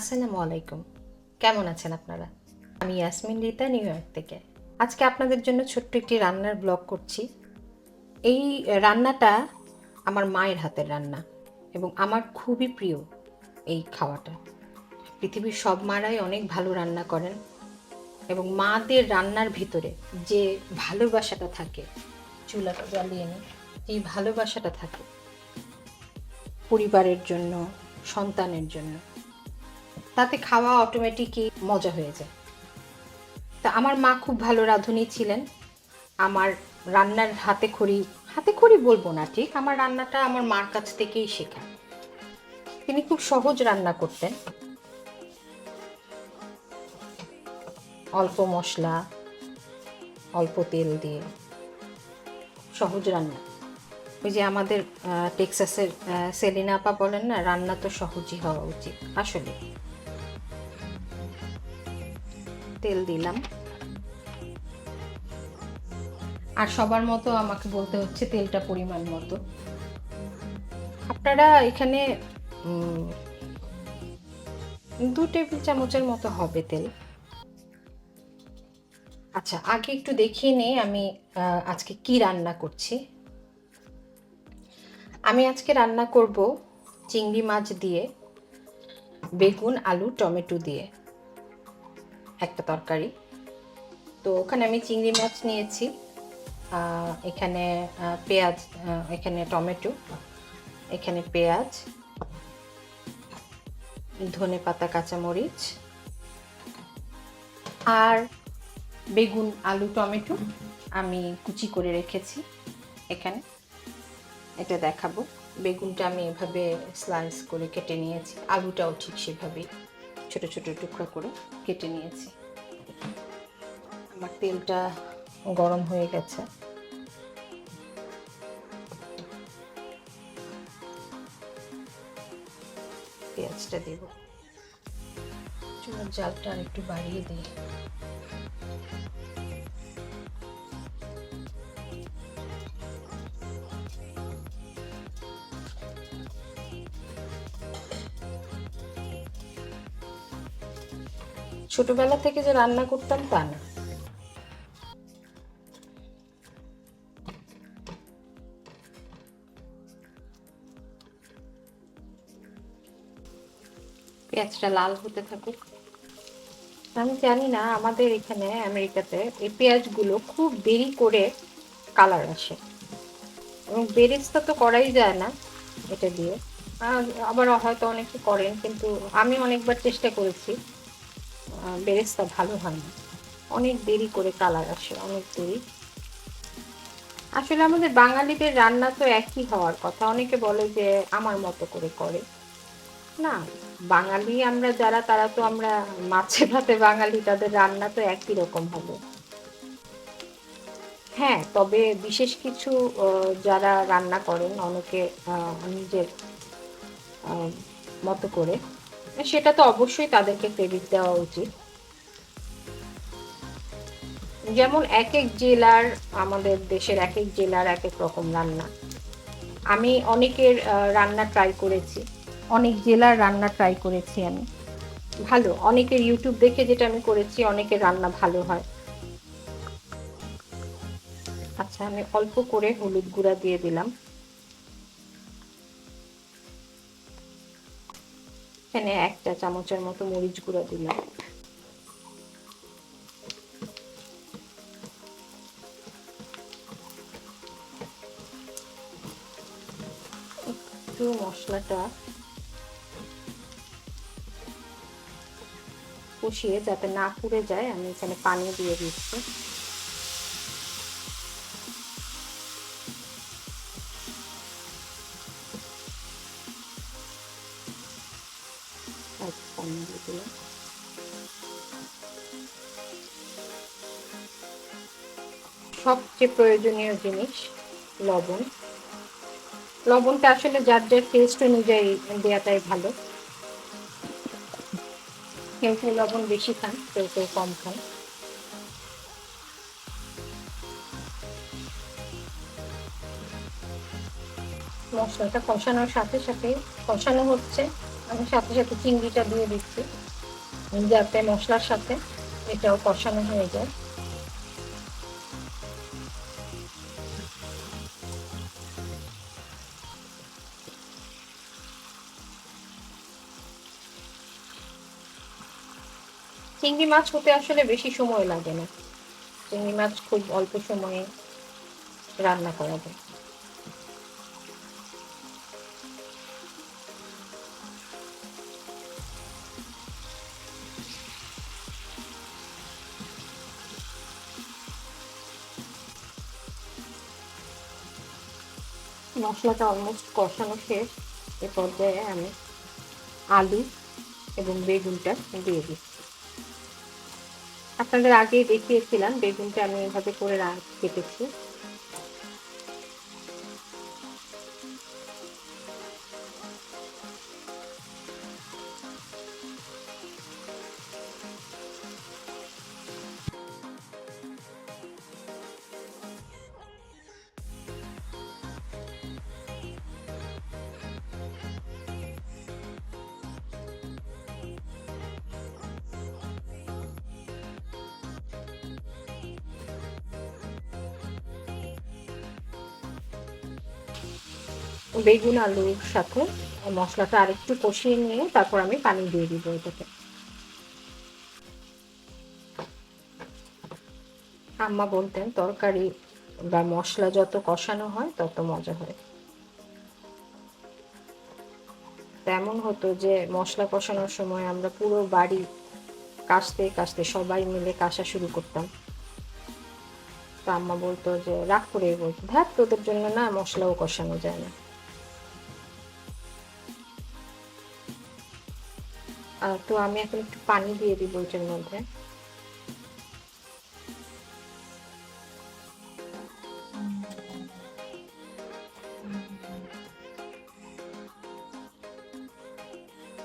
আসসালামু আলাইকুম। কেমন আছেন আপনারা? আমি ইয়াসমিন রিতা, নিউ ইয়র্ক থেকে। আজকে আপনাদের জন্য ছোট্ট একটি রান্নার ব্লগ করছি। এই রান্নাটা আমার মায়ের হাতের রান্না এবং আমার খুবই প্রিয় এই খাওয়াটা। পৃথিবীর সব মারাই অনেক ভালো রান্না করেন এবং মাদের রান্নার ভিতরে যে ভালোবাসাটা থাকে চুলাটা জ্বালিয়ে নিই এই ভালোবাসাটা থাকে পরিবারের জন্য, সন্তানের জন্য তাতে খাওয়া অটোমেটিকই মজা হয়ে যায়। তা আমার মা খুব ভালো রাঁধুনি ছিলেন। আমার রান্নার হাতে খড়ি হাতে খড়ি বলব না ঠিক, আমার রান্নাটা আমার মার কাছ থেকেই শেখা। তিনি খুব সহজ রান্না করতেন। অল্প মশলা, অল্প তেল দিয়ে সহজ রান্না। ওই যে আমাদের টেক্সাসের সেলিনা আপা বলেন না, রান্না তো সহজই হওয়া উচিত, আসলে। তেল দিলাম। আর সবার মতো আমাকে বলতে হচ্ছে তেলটা পরিমাণ মতো। আপনারা এখানে দু টেবিল চামচের মতো হবে তেল। আচ্ছা আগে একটু দেখিয়ে নিই আমি আজকে কি রান্না করছি। আমি আজকে রান্না করব চিংড়ি মাছ দিয়ে, বেগুন, আলু, টমেটো দিয়ে। একটা তরকারি। তো ওখানে আমি চিংড়ি মাছ নিয়েছি এখানে পেঁয়াজ এখানে টমেটো, এখানে পেঁয়াজ, ধনে পাতা, কাঁচামরিচ, আর বেগুন, আলু, টমেটো আমি কুচি করে রেখেছি এখানে। এটা দেখাবো। বেগুনটা আমি এভাবে স্লাইস করে কেটে নিয়েছি। আলুটাও ঠিক সেভাবেই, ছোট ছোট টুকরো করে। কেটে নিয়েছি। আমার তেলটা গরম হয়ে গেছে। পেঁয়াজটা দেব। চুলার জালটা আর একটু বাড়িয়ে দিই। ছোটবেলা থেকে যে রান্না করতাম তা না। পেঁয়াজটা লাল হতে থাকুক। আমি জানি না আমাদের এখানে আমেরিকাতে এই পেঁয়াজগুলো খুব দেরি করে কালার আসে। এবং বেরেস্তা তো করাই যায় না এটা দিয়ে। আবার হয়তো অনেকে করেন কিন্তু আমি অনেকবার চেষ্টা করেছি। বেরেস্তা ভালো হয় না। অনেক দেরি করে কালার আসে, অনেক দেরি। আসলে আমাদের বাঙালিদের রান্না তো একই হওয়ার কথা। অনেকে বলে যে আমার মতো করে করে। না, বাঙালি আমরা যারা, তারা তো আমরা মাছে ভাতে বাঙালি, তাদের রান্না তো একই রকম হবে। হ্যাঁ তবে বিশেষ কিছু যারা রান্না করেন, অনেকে নিজের মতো করে। সেটা তো অবশ্যই তাদেরকে ক্রেডিট দেওয়া উচিত। যেমন এক এক জেলার, আমাদের দেশের এক এক জেলার এক এক রকম রান্না। আমি অনেকের রান্না ট্রাই করেছি। অনেক জেলার রান্না ট্রাই করেছি আমি। ভালো, অনেকের ইউটিউব দেখে যেটা আমি করেছি, অনেকের রান্না ভালো হয়। আচ্ছা আমি অল্প করে হলুদ গুঁড়া দিয়ে দিলাম। এখানে একটা চামচের মতো মরিচ গুঁড়া দিলাম। একটু মশলাটা কষিয়ে যাতে না পুড়ে যায়, আমি এখানে পানি দিয়ে দিচ্ছি। আর পানি দিলাম সবচেয়ে প্রয়োজনীয় জিনিস লবণ। লবণটা আসলে যার যার টেস্ট অনুযায়ী দেওয়াটাই ভালো। কেউ কেউ লবণ বেশি খান, কেউ কেউ কম খান। মশলাটা কষানোর সাথে সাথে কষানো হচ্ছে। আমি সাথে সাথে চিংড়িটা দিয়ে দিচ্ছি। যাতে মশলার সাথে এটাও কষানো হয়ে যায়। চিংড়ি মাছ হতে আসলে বেশি সময় লাগে না। চিংড়ি মাছ খুব অল্প সময়ে রান্না করা যায়। মশলাটা অলমোস্ট কষানো শেষ। এ পর্যায়ে আমি আলু এবং বেগুনটা দিয়ে দিচ্ছি। আপনাদের আগে দেখিয়েছিলাম, বেগুনটা আমি এভাবে করে কেটেছি। বেগুন আলুর সাথে মশলাটা আরেকটু কষিয়ে নিয়ে তারপর আমি পানি দিয়ে দিব এটাকে আম্মা বলতেন, তরকারি বা মশলা যত কষানো হয়, তত মজা হয়। তেমন হতো যে মশলা কষানোর সময় আমরা পুরো বাড়ি কাশতে কাশতে সবাই মিলে কাশা শুরু করতাম। তো আম্মা বলতো যে, রাগ করে বলতো ধ্যাত তোদের জন্য না মশলাও কষানো যায় না। তো আমি এখন একটু পানি দিয়ে দিব এটার মধ্যে।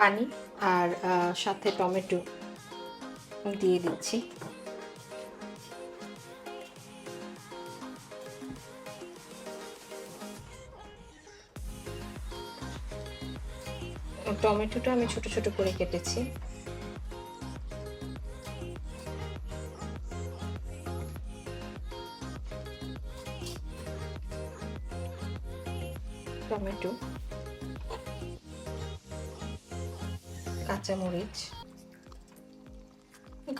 পানি আর সাথে টমেটো দিয়ে দিচ্ছি। টমেটোটা আমি ছোট ছোট করে কেটেছি। টমেটো, কাঁচামরিচ।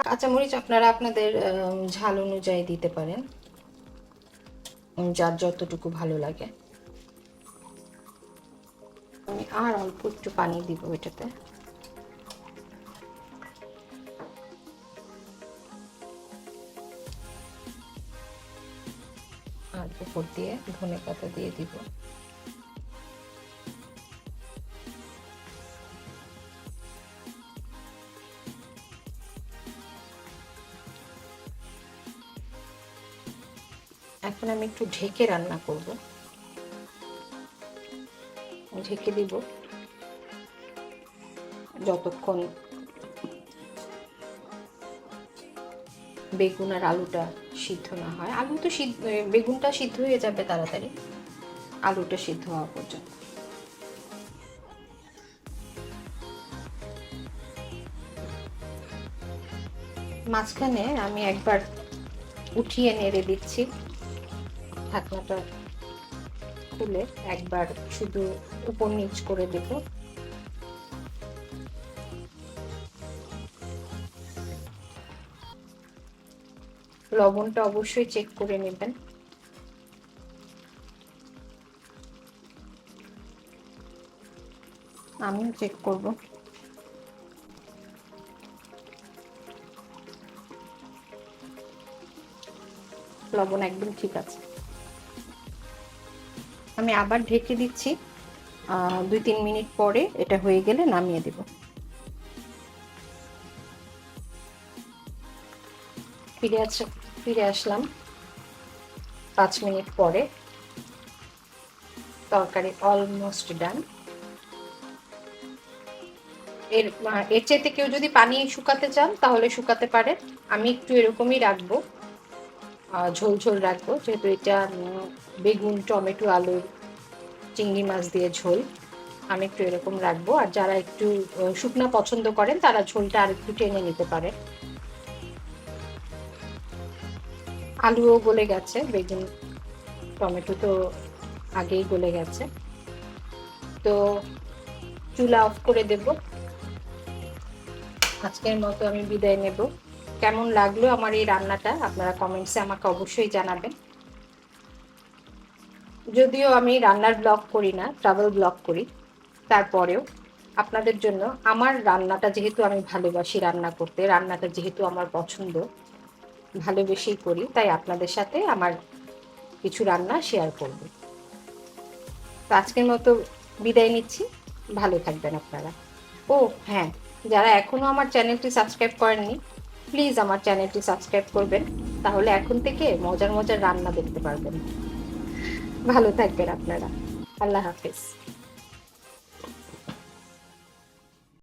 কাঁচামরিচ আপনারা আপনাদের ঝাল অনুযায়ী দিতে পারেন। যার যতটুকু ভালো লাগে। আমি আর অল্প একটু পানি দিব এটাতে। আর উপর দিয়ে ধনে পাতা দিয়ে দিব। এখন আমি একটু ঢেকে রান্না করব। ঢেকে দিব। যতক্ষণ বেগুন আর আলুটা সিদ্ধ না হয়। আলু তো সিদ্ধ বেগুনটা সিদ্ধ হয়ে যাবে তাড়াতাড়ি। আলুটা সিদ্ধ হওয়া পর্যন্ত। মাঝখানে আমি একবার উঠিয়ে নেড়ে দিচ্ছি। ঢাকনাটা খুলে একবার শুধু উপর নিচ করে দেব। লবণটা অবশ্যই চেক করে নেবেন। আমিও চেক করব। লবণ একদম ঠিক আছে। আমি আবার ঢেকে দিচ্ছি। দুই তিন মিনিট পরে এটা হয়ে গেলে নামিয়ে দেব। ফিরে আস ফিরে আসলাম পাঁচ মিনিট পরে। তরকারি অলমোস্ট ডান এর এর চাইতে কেউ যদি পানি শুকাতে চান, তাহলে শুকাতে পারে। আমি একটু এরকমই রাখব। ঝোল ঝোল রাখব। যেহেতু এটা বেগুন, টমেটো আলু চিংড়ি মাছ দিয়ে ঝোল। আমি একটু এরকম রাখব। আর যারা একটু শুকনা পছন্দ করেন, তারা ঝোলটা আর একটু টেনে নিতে পারে আলুও গলে গেছে, বেগুন, টমেটো তো আগেই গলে গেছে। তো চুলা অফ করে দেব। আজকের মতো আমি বিদায় নেব। কেমন লাগল আমার এই রান্নাটা? আপনারা কমেন্টসে আমাকে অবশ্যই জানাবেন। যদিও আমি রান্নার ব্লগ করি না ট্রাভেল ব্লগ করি, তারপরেও আপনাদের জন্য আমার রান্নাটা যেহেতু আমি ভালোবাসি রান্না করতে, রান্নাটা যেহেতু আমার পছন্দ, ভালোবেসেই করি, তাই আপনাদের সাথে আমার কিছু রান্না শেয়ার করব। তো আজকের মতো বিদায় নিচ্ছি, ভালো থাকবেন আপনারা। ও হ্যাঁ যারা এখনও আমার চ্যানেলটি সাবস্ক্রাইব করেননি প্লিজ আমার চ্যানেলটি সাবস্ক্রাইব করবেন, তাহলে এখন থেকে মজার মজার রান্না দেখতে পারবেন। ভালো থাকবেন আপনারা। আল্লাহ হাফিজ।